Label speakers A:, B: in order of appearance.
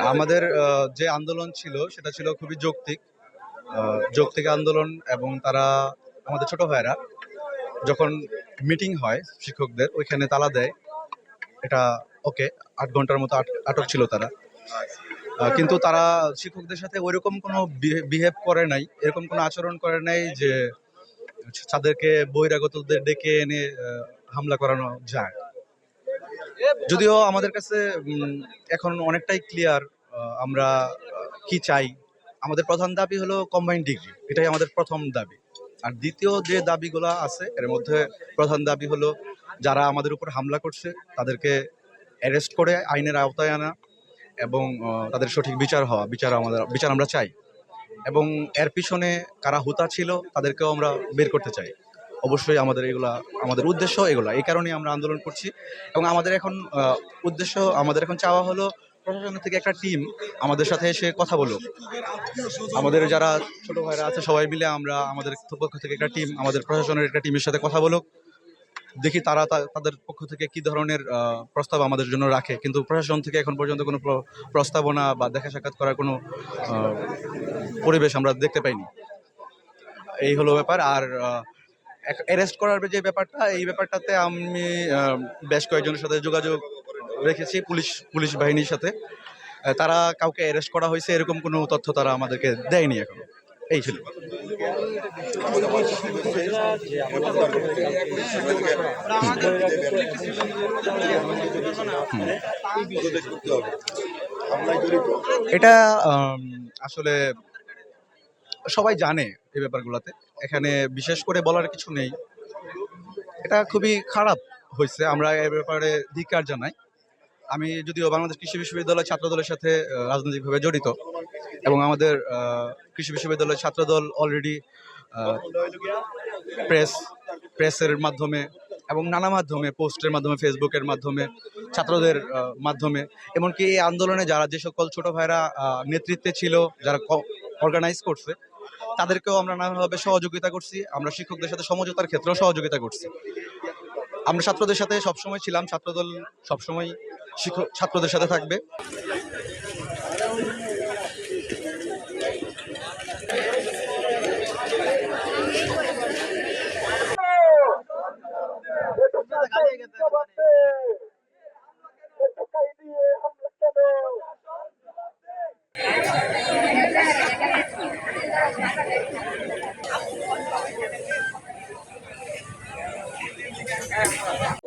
A: আমাদের যে আন্দোলন ছিল, সেটা ছিল খুবই যৌক্তিক। যৌক্তিক আন্দোলন এবং তারা, আমাদের ছোট ভাইরা, যখন মিটিং হয় শিক্ষকদের, ওইখানে তালা দেয়। এটা ওকে, আট ঘণ্টার মতো আট- আটক ছিল তারা। কিন্তু তারা শিক্ষকদের সাথে ওইরকম কোনো বিহেভ করে নাই, এরকম কোনো আচরণ করে নাই যে তাদেরকে বহিরাগতদের ডেকে এনে হামলা করানো যায় যদিও আমাদের কাছে এখন অনেকটাই ক্লিয়ার আমরা কি চাই। আমাদের প্রধান দাবি হলো কম্বাইন ডিগ্রি এটাই আমাদের প্রথম দাবি। আর দ্বিতীয় যে দাবিগুলো আছে, এর মধ্যে প্রধান দাবি হলো যারা আমাদের উপর হামলা করছে, তাদেরকে অ্যারেস্ট করে আইনের আওতায় আনা এবং তাদের সঠিক বিচার হওয়া, বিচার আমাদের, বিচার আমরা চাই। এবং এর পিছনে কারা হুতা ছিল, তাদেরকেও আমরা বের করতে চাই। অবশ্যই আমাদের এগুলা, আমাদের উদ্দেশ্য এগুলা। এই কারণেই আমরা আন্দোলন করছি। এবং আমাদের এখন উদ্দেশ্য, আমাদের এখন চাওয়া হলো প্রশাসন থেকে একটা টিম আমাদের সাথে এসে কথা বলুক। আমাদের যারা ছোট ভাইরা আছে, সবাই মিলে আমরা আমাদের পক্ষ থেকে একটা টিম আমাদের প্রশাসনের একটা টিমের সাথে কথা বলুক। দেখি তারা তাদের পক্ষ থেকে কি ধরনের প্রস্তাব আমাদের জন্য রাখে। কিন্তু প্রশাসন থেকে এখন পর্যন্ত কোনো প্র- প্রস্তাবনা বা দেখা সাক্ষাৎ করার কোনো পরিবেশ আমরা দেখতে পাইনি। এই হলো ব্যাপার। আর অ্যারেস্ট করার যে ব্যাপারটা, এই ব্যাপারটাতে আমি বেশ কয়েকজনের সাথে যোগাযোগ রেখেছি, পুলিশ পুলিশ বাহিনীর সাথে। তারা কাউকে অ্যারেস্ট করা হয়েছে, এরকম কোনো তথ্য তারা আমাদেরকে দেয়নি এখন। এই ছিল। এটা আসলে সবাই জানে এই ব্যাপারগুলোতে। এখানে বিশেষ করে বলার কিছু নেই। এটা খুবই খারাপ হয়েছে। আমরা এ ব্যাপারে ধিকার জানাই। আমি যদিও বাংলাদেশ কৃষি বিশ্ববিদ্যালয় ছাত্রদলের সাথে রাজনৈতিকভাবে জড়িত এবং আমাদের কৃষি বিশ্ববিদ্যালয়ের ছাত্রদল অলরেডি প্রেস প্রেসের মাধ্যমে এবং নানা মাধ্যমে পোস্টের মাধ্যমে ফেসবুকের মাধ্যমে, ছাত্রদের মাধ্যমে, এমনকি এই আন্দোলনে যারা যে সকল ছোট ভাইরা নেতৃত্বে ছিল, যারা অর্গানাইজ করছে, তাদেরকেও আমরা নানাভাবে সহযোগিতা করছি, আমরা শিক্ষকদের সাথে সমঝোতার ক্ষেত্রেও সহযোগিতা করছি। আমরা ছাত্রদের সাথে সবসময় ছিলাম, ছাত্রদল সবসময় শিক্ষক ছাত্রদের সাথে থাকবে Thank you.